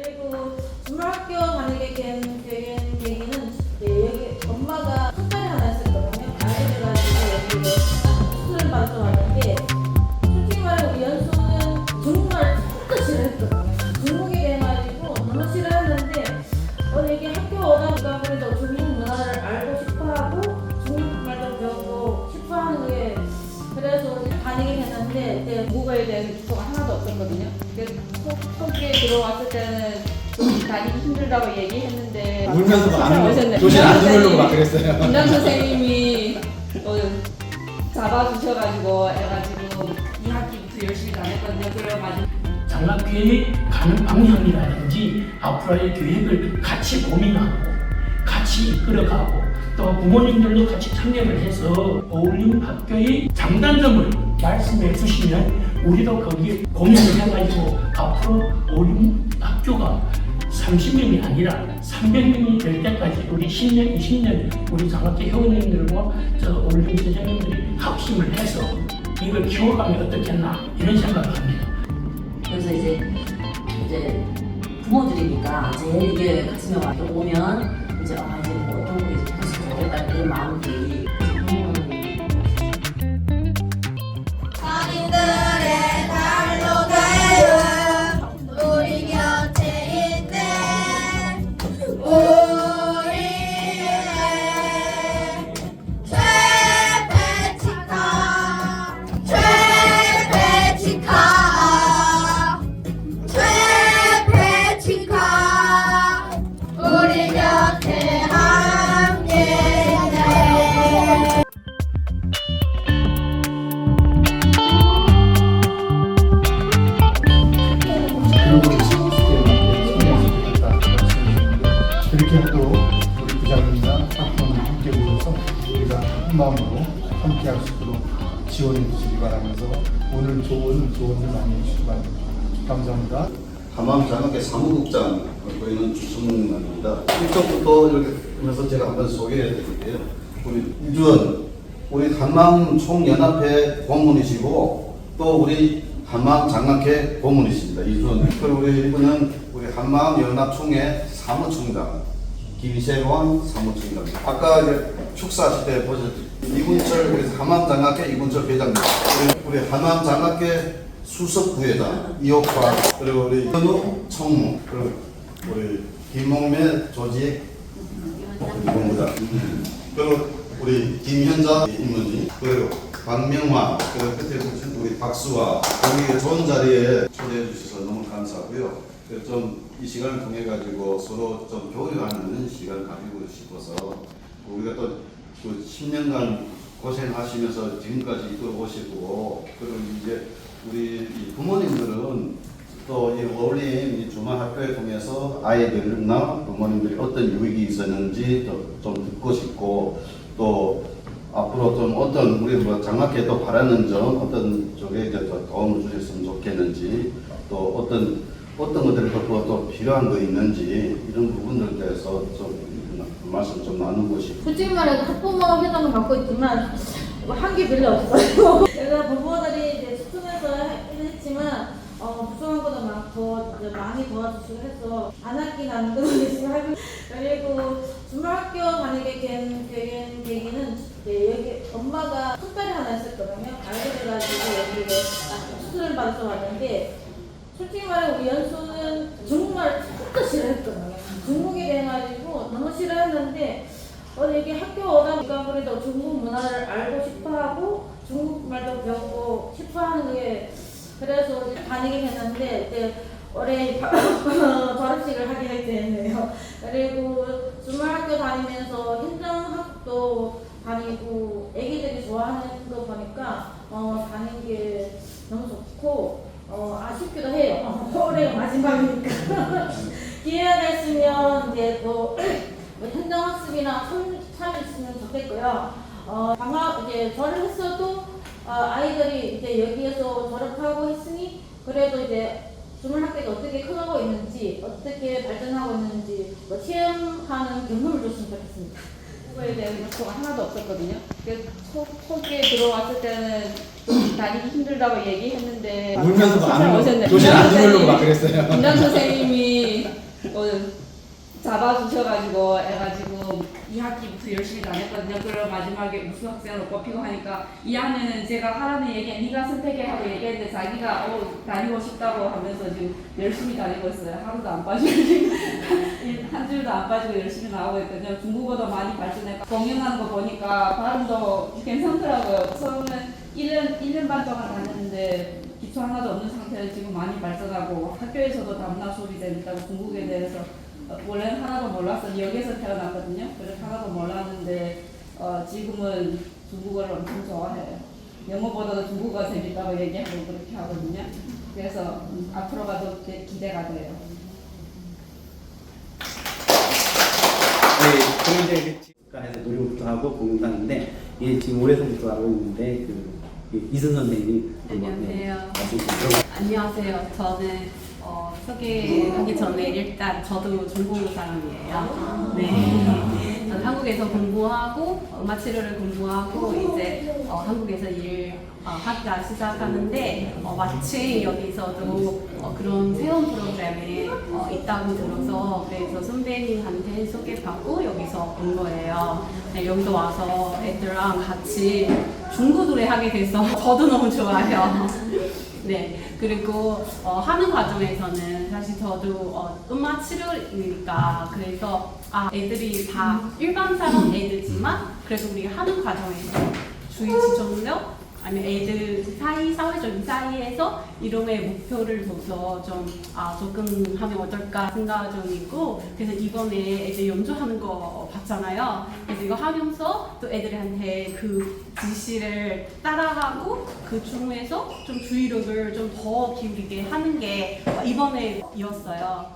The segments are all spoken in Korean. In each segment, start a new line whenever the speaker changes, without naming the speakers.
그리고 중학교 다니게 된된 계기는 이제 여기 엄마가 큰딸이 하나 있었거든요. 아이를 가지고 여기 수술을 받아서 왔는데 솔직히 말해 우리 연수는 중국말을 진짜 싫어했거든요. 중국에 대해가지고 너무 싫어했는데 어 이게 학교 오다 보니까 그래도 중국 문화를 알고 싶어하고 중국 말도 배우고 싶어하는 게 그래서 다니게 됐는데 이제 국어에 대한 기초가 하나도 없었거든요. 초- 초기에 들어왔을 때는 좀 다니기 힘들다고 얘기했는데
울면서 막안
오셨네.
교실 안
김남
들으려고 막
선생님이-
그랬어요.
김남 선생님이 어, 잡아주셔가지고 해가지고 2학기부터 열심히 다녔거든요. 그래가지고
장학교에 가는 방향이라든지 앞으로의 계획을 같이 고민하고 같이 이끌어가고 또 부모님들도 같이 참여를 해서 어울림 학교의 장단점을 말씀해 주시면 우리도 거기에 공유를 해가지고 앞으로 어울림 학교가 30명이 아니라 300명이 될 때까지 우리 10년, 20년 우리 장학교 회원님들과 저 어울림 선생님들이 합심을 해서 이걸 키워가면 어떻겠나 이런 생각을 합니다.
그래서 이제 이제 부모들이니까 제일 이게 가슴에 와 오면 이제 아 이제 뭐 어떤 거 이제 해서 좋겠다 그런 마음
조언을 많이 바랍니다. 감사합니다.
하남 장학회 사무국장 보이는 주승만입니다. 일정부터 이렇게 하면서 제가 한번 소개해 드릴게요. 우리 이주원, 우리 한남 총연합회 고문이시고 또 우리 한마음 장학회 고문이십니다. 이주원. 그리고 우리 이분은 우리 한마음 연합총회 사무총장 김세원 사무총장. 아까 축사하실 때 보셨죠? 이군철 우리 한마음 장학회 이군철 회장님. 우리 한마음 장학회 수석 부회장 이옥화 그리고 우리 현우 청무 그리고 우리 김몽매 조직 본부장 그리고 우리 김현자 임원님 그리고 박명화 그리고 끝에 보신 우리 박수와 여기 좋은 자리에 초대해 주셔서 너무 감사하고요. 좀 이 시간을 통해 가지고 서로 좀 교류하는 시간을 가지고 싶어서 우리가 또그 10년간 고생하시면서 지금까지 이끌어 오시고 그리고 이제 우리 이 부모님들은 또 이 어울림 이 주말 학교에 통해서 아이들이나 부모님들이 어떤 유익이 있었는지 또좀 듣고 싶고 또 앞으로 좀 어떤 우리 뭐 장학회 또 바라는 점 어떤 쪽에 이제 더 도움을 주셨으면 좋겠는지 또 어떤 어떤 것들이 또, 또 필요한 거 있는지 이런 부분들에 대해서 좀 말씀 좀 나누고 싶고
솔직히 말해서 학부모 회장을 맡고 있지만 한 게 별로 없어요. 그래서 부모들이 했지만 어, 부족한 것도 많고 이제 많이 도와주시고 해서 안 나는 것도 열심히 하고 그리고 중학교 다니게 된 계기- 계기는 이제 여기 엄마가 큰딸이 하나 있었거든요. 알게 돼가지고 여기에 수술을 받아서 왔는데 솔직히 말해 우리 연수는 중국말을 진짜 싫어했거든요. 중국에 대해가지고 너무 싫어했는데 어 이게 학교 오다 보니까 그래도 중국 문화를 알고 싶어 하고 중국말도 배우고 싶어 하는 게 그래서 다니게 됐는데 이제 올해 졸업식을 하게 됐네요. 그리고 주말 학교 다니면서 행정학도 다니고 애기들이 좋아하는 거 보니까 어 다니는 게 너무 좋고 어 아쉽기도 해요. 올해가 마지막이니까 기회가 됐으면 이제 또 뭐 행정학습이나 참, 참였으면 좋겠고요. 어, 방학 이제 졸업 했어도 어, 아이들이 이제 여기에서 졸업하고 했으니 그래도 이제 주물학교가 어떻게 커가고 있는지 어떻게 발전하고 있는지 뭐 체험하는 경험을 줬으면 좋겠습니다. 그거에 대한 요소가 하나도 없었거든요. 그래서 초, 초기에 들어왔을 때는 좀 다니기 힘들다고 얘기했는데
울면서 막 안
오셨네.
교실 안 들으려고 막 그랬어요.
김남 선생님이
오늘 잡아주셔가지고 해가지고 2학기부터 열심히 다녔거든요. 그리고 마지막에 우수 학생으로 뽑히고 하니까 2학년은 제가 하라는 얘기 네가 선택해 하고 얘기했는데 자기가 어, 다니고 싶다고 하면서 지금 열심히 다니고 있어요. 하루도 안 빠지고 한 줄도 안 빠지고 열심히 나오고 있거든요. 중국어도 많이 발전했고 공연하는 거 보니까 발음도 괜찮더라고요. 처음엔 1년, 1년 반 동안 다녔는데 기초 하나도 없는 상태에서 지금 많이 발전하고 학교에서도 다문화 수업이 된다고 중국에 대해서 어, 원래는 하나도 몰랐어 여기서 태어났거든요. 그래서 하나도 몰랐는데 어, 지금은 중국어를 엄청 좋아해요. 영어보다도 중국어가 재밌다고 얘기하고 그렇게 하거든요. 그래서 음, 앞으로 가도 기- 기대가 돼요.
네, 이제 국가에서 노력도 하고 공부도 하는데 예, 지금 올해서부터 하고 있는데 그 이- 이순 선생님이 한번, 네,
안녕하세요.
말씀 좀 들어볼게요.
안녕하세요. 저는 어, 소개하기 전에 일단 저도 중국 사람이에요. 네. 저는 한국에서 공부하고 음악 치료를 공부하고 이제 어, 한국에서 일 어, 하다 시작하는데 어, 마침 여기서도 어, 그런 체험 프로그램에 어, 있다고 들어서 그래서 선배님한테 소개받고 여기서 온 거예요. 네, 여기서 와서 애들랑 같이 중국 노래 하게 돼서 저도 너무 좋아요. 네, 그리고 어, 하는 과정에서는 사실 저도 어, 음악 치료니까 그래서 아 애들이 다 일반 사람 애들지만 그래도 우리가 하는 과정에서 주의 지정력 아니면 애들 사이 사회적인 사이에서 이름의 목표를 둬서 좀 아, 접근하면 어떨까 생각 좀 있고 그래서 이번에 애들 연주하는 거 봤잖아요. 그래서 이거 하면서 또 애들한테 그 지시를 따라하고 그 중에서 좀 주의력을 좀 더 기울이게 하는 게 이번에 이었어요.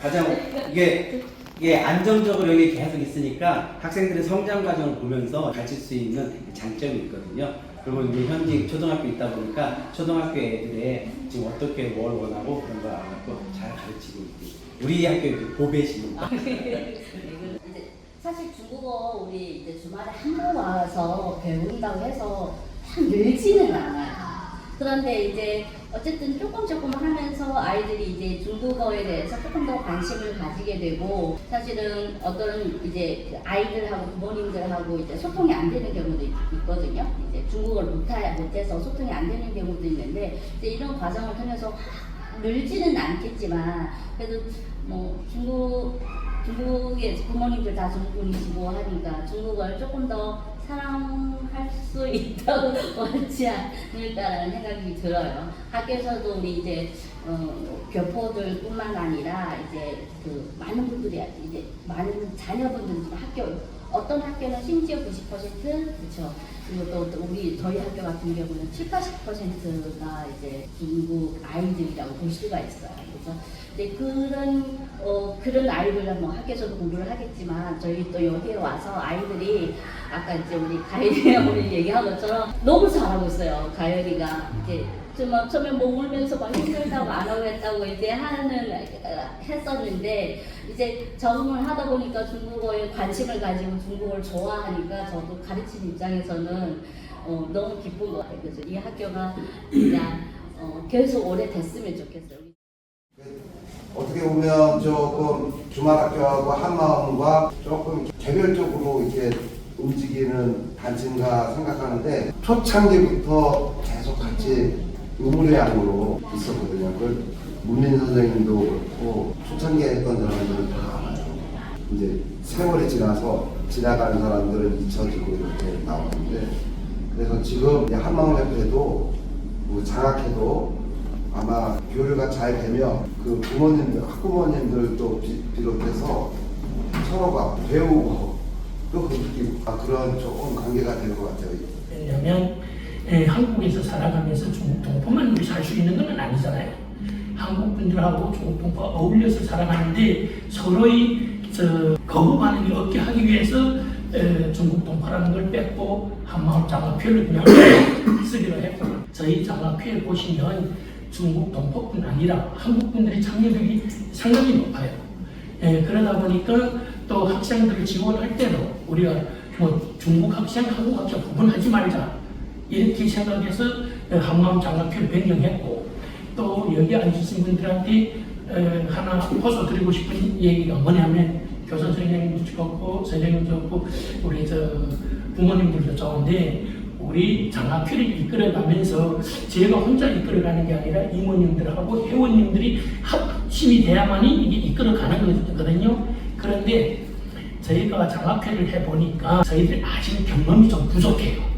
가장 이게 이게 안정적으로 여기 계속 있으니까 학생들의 성장 과정을 보면서 가질 수 있는 장점이 있거든요. 그리고 우리 현직 초등학교 있다 보니까 초등학교 애들의 지금 어떻게 뭘 원하고 그런 걸 알고 잘 가르치고 있고 우리 학교의 그 보배심
이제 사실 중국어 우리 이제 주말에 한 번 와서 배운다고 해서 막 늘지는 않아요. 그런데 이제 어쨌든 조금 조금 하면서 아이들이 이제 중국어에 대해서 조금 더 관심을 가지게 되고 사실은 어떤 이제 그 아이들하고 부모님들하고 이제 소통이 안 되는 경우도 있- 있거든요. 이제 중국어를 못해서 소통이 안 되는 경우도 있는데 이제 이런 과정을 통해서 확 늘지는 않겠지만 그래도 뭐 중국 중국의 부모님들 다 중국분이시고 하니까 중국어를 조금 더 사랑할 수 있다고 원치 않을까라는 생각이 들어요. 학교에서도 우리 이제 어, 교포들뿐만 아니라 이제 그 많은 분들이 이제 많은 자녀분들 지금 학교 어떤 학교는 심지어 90% 그렇죠. 그리고 또, 또 우리 저희 학교 같은 경우는 7, 80%가 이제 중국 아이들이라고 볼 수가 있어요. 그래서 네, 그런 어, 그런 아이들은 뭐 학교에서도 공부를 하겠지만 저희 또 여기에 와서 아이들이 아까 이제 우리 가연이 우리 얘기한 것처럼 너무 잘하고 있어요. 가연이가 이제 좀 처음에 뭐 울면서 막 힘들다고 안 하겠다고 이제 하는 어, 했었는데 이제 적응을 하다 보니까 중국어에 관심을 가지고 중국어를 좋아하니까 저도 가르치는 입장에서는 어, 너무 기쁜 것 같아요. 그래서 이 학교가 그냥 어, 계속 오래 됐으면 좋겠어요.
어떻게 보면 조금 주말 학교하고 한 마음과 조금 개별적으로 이렇게 움직이는 단체인가 생각하는데 초창기부터 계속 같이 의무의 양으로 있었거든요. 그 문민 선생님도 그렇고 초창기에 했던 사람들은 다 알아요. 이제 세월이 지나서 지나가는 사람들은 잊혀지고 이렇게 나오는데 그래서 지금 이 한마음협회도 뭐 장학회도 아마 교류가 잘 되면 그 부모님들, 학부모님들도 비, 비롯해서 서로가 배우고 또 그렇게 아, 그런 좋은 관계가 될 것 같아요.
왜냐하면 에, 한국에서 살아가면서 중국 동포만 우리 살 수 있는 건 아니잖아요. 한국 분들하고 중국 동포가 어울려서 살아가는데 서로의 저 거부 반응이 없게 하기 위해서 에, 중국 동포라는 걸 뺐고 한마음 장학회를 그냥 쓰기로 했고 저희 장학회 보시면 중국 동포뿐 아니라 한국 분들의 참여율이 상당히 높아요. 예, 그러다 보니까 또 학생들을 지원할 때도 우리가 뭐 중국 학생, 한국 학생 구분하지 말자 이렇게 생각해서 한마음 장학회를 변경했고 또 여기 앉으신 분들한테 에, 하나 호소 드리고 싶은 얘기가 뭐냐면 교사 선생님도 좋고 선생님도 좋고 우리 저 부모님들도 좋은데 우리 장학회를 이끌어가면서 제가 혼자 이끌어가는 게 아니라 이모님들하고 회원님들이 합심이 돼야만이 이게 이끌어가는 거거든요. 그런데 저희가 장학회를 해보니까 저희들 아직 경험이 좀 부족해요.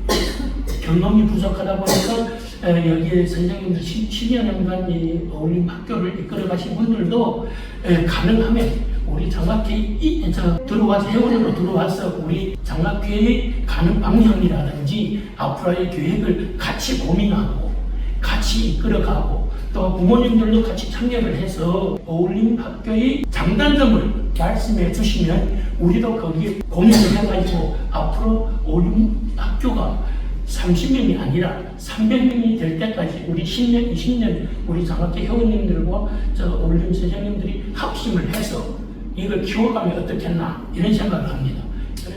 경험이 부족하다 보니까 에, 여기에 선생님들 10여 년간 이 어울림 학교를 이끌어 가신 분들도 에, 가능하면 우리 장학회 이, 저, 들어와서 회원으로 들어와서 우리 장학회의 가는 방향이라든지 앞으로의 계획을 같이 고민하고 같이 이끌어가고 또 부모님들도 같이 참여를 해서 어울림 학교의 장단점을 말씀해 주시면 우리도 거기에 고민을 해가지고 앞으로 어울림 학교가 30명이 아니라 300명이 될 때까지 우리 10년, 20년 우리 장학회 회원님들과 저 어울림 선생님들이 합심을 해서 이걸 키워가면 어떻겠나 이런 생각을 합니다.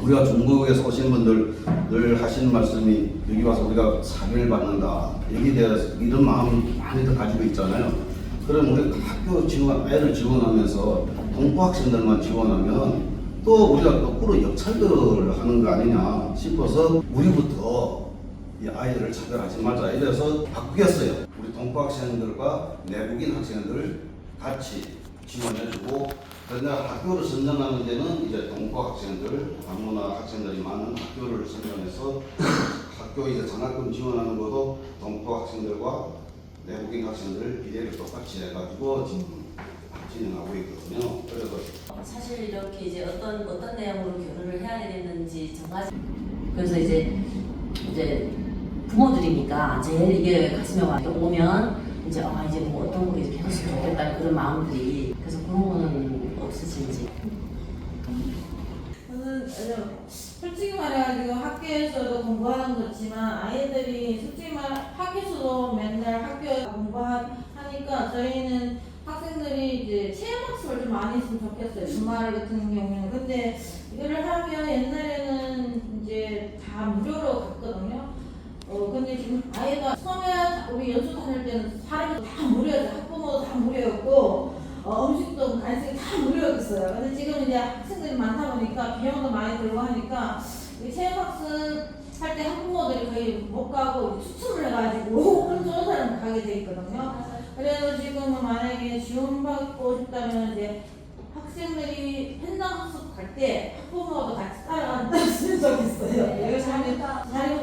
우리가 중국에서 오신 분들 늘 하시는 말씀이 여기 와서 우리가 사회를 받는다. 여기에 대해서 이런 마음 많이들 가지고 있잖아요. 그럼 우리 학교 지원, 애를 지원하면서 동포 학생들만 지원하면 또 우리가 거꾸로 역차별을 하는 거 아니냐 싶어서 우리부터 이 아이들을 차별하지 말자 이래서 바꾸겠어요. 우리 동포 학생들과 내국인 학생들 같이 지원해주고 그러나 학교를 선정하는 데는 이제 동포 학생들, 다문화 학생들이 많은 학교를 선정해서 학교 이제 장학금 지원하는 것도 동포 학생들과 내국인 학생들 비례를 똑같이 해가지고 지금 진행하고 있거든요. 그래서
사실 이렇게 이제 어떤 어떤 내용으로 교류를 해야 되겠는지 정하지. 그래서 이제 이제 부모들이니까 제일 이게 가슴에 와. 오면 이제 아 이제 뭐 어떤 거 이렇게 했으면 좋겠다 그런 마음들이 그래서 그런 거는 없으신지.
솔직히 말해가지고 학교에서도 공부하는 거지만 아이들이 솔직히 말 학교에서도 맨날 학교에 공부하니까 저희는 학생들이 이제 체험학습을 좀 많이 했으면 좋겠어요. 주말 같은 경우에는. 근데 이거를 하면 옛날에는 이제 다 무료로 갔거든요 아이가 처음에 우리 연수 다닐 때는 사람이 다 무료였어요 학부모도 다 무료였고 어, 음식도 간식이 다 무료였어요. 근데 지금 이제 학생들이 많다 보니까 비용도 많이 들고 하니까 이 체험학습 할 때 학부모들이 거의 못 가고 추첨을 해가지고 한 좋은 사람 가게 돼 있거든요. 그래서 지금은 만약에 지원받고 싶다면 이제 학생들이 현장 학습 갈 때 학부모도 같이 따라갔으면 좋겠어요. 여기서 하면 자리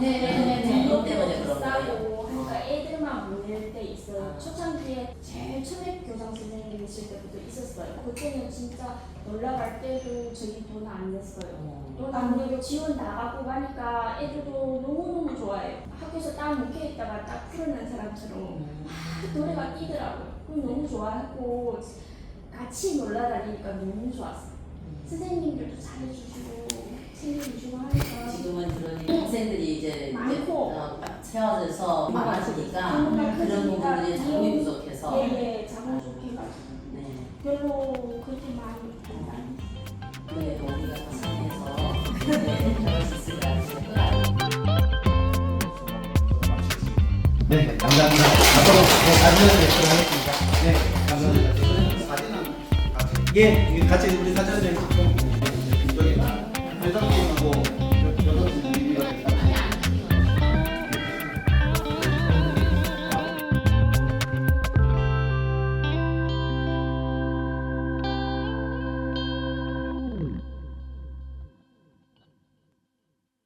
대여랑
네네네.
그것 때문에 그런 거예요.
싸고 하니까 애들만 모일 때 있어요. 초창기에 제일 초대 교장 선생님 계실 때부터 있었어요. 그때는 진짜 놀러 갈 때도 저희 돈 안 냈어요. 돈 안 내고 지원 나가고 하니까 애들도 너무너무 좋아해요. 학교에서 딱 묵혀있다가 딱 풀어낸 사람처럼 막 노래가 뛰더라고요. 그럼 너무 좋아하고 같이 놀러 다니니까 너무 좋았어요. 선생님들도 잘해주시고 챙겨주시고 하니까
지금은 그러니 학생들이 이제
많고.
어, 딱 채워져서 많아지니까
정말
그런
크니까
부분들이 자금이 부족해서
예예 자금 부족해가지고
네.
별로 그렇게 많이 안 다니고.
네, 우리가 더 상해서 네, 그럴 수 있을 것 같아요.
네, 감사합니다. 앞으로 네, 사진을 뵙도록 하겠습니다. 네, 감사합니다. 예, 같이 우리 찍고